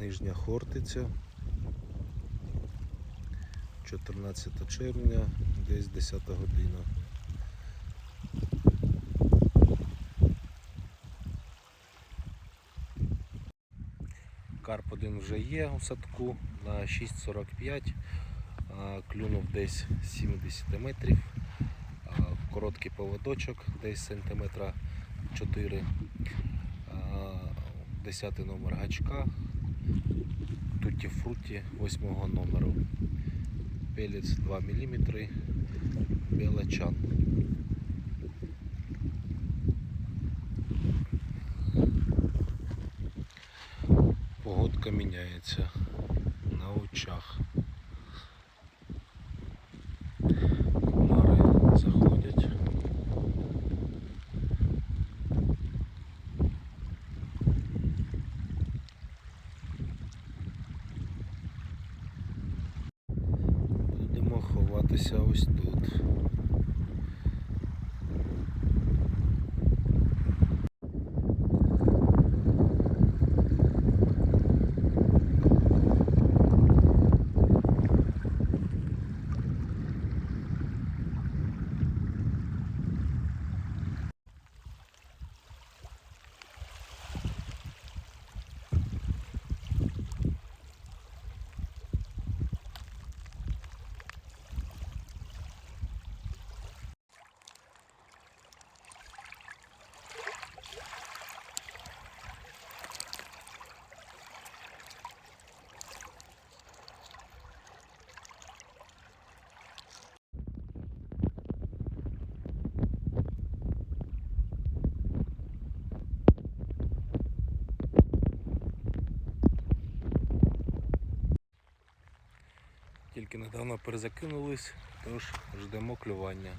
Нижня Хортиця. 14 червня, десь 10 година. Карп один вже є у садку на 6,45. Клюнув десь 70 метрів. Короткий поводочок, десь сантиметра 4. 10 номер гачка. Тутті фруті 8 номеру. Пелець 2 мм. Белочан. Погодка міняється на очах. Ховатися ось тут. Тільки недавно перезакинулись, тож ждемо клювання.